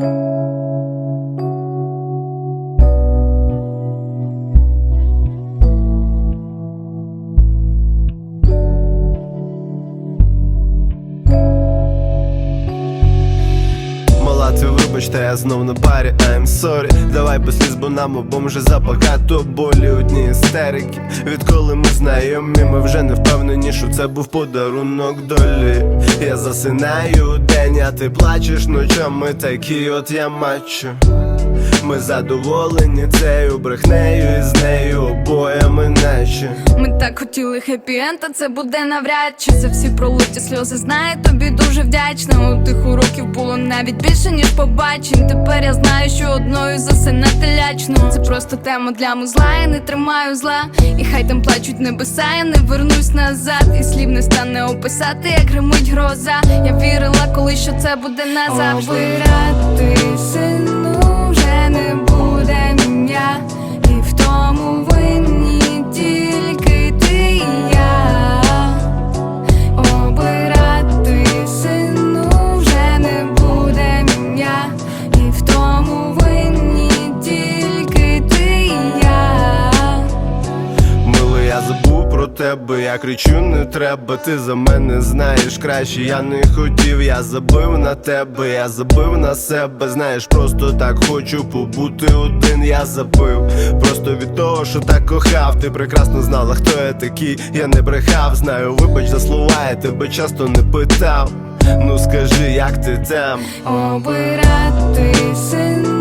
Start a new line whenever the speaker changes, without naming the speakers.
Thank you. Та я знов на парі, I'm sorry. Давай без сліз, бо нам обом вже забагато болі одні істерики. Відколи ми знайомі, ми вже не впевнені, що це був подарунок долі. Я засинаю день, а ти плачеш ночами, такі от я мачо Ми задоволені цією брехнею і з нею обоями наче
Ми так хотіли хеппі-енд, а це буде навряд чи за всі пролиті сльози знаю, тобі дуже вдячна. У тих уроків було навіть більше, ніж побачень. Тепер я знаю, що одною засинати лячно. Це просто тема для музла, я не тримаю зла. І хай там плачуть небеса, я не вернусь назад. І слів не стане описати, як гримить гроза. Я вірила, коли що це буде назавжди.
Тебе, я кричу, не треба, ти за мене знаєш краще, я не хотів, я забив на тебе, я забив на себе, знаєш, просто так хочу побути один, я забив. Просто від того, що так кохав, ти прекрасно знала, хто я такий, я не брехав, знаю, вибач за слова, я тебе часто не питав. Ну скажи, як ти там?
Обирати сину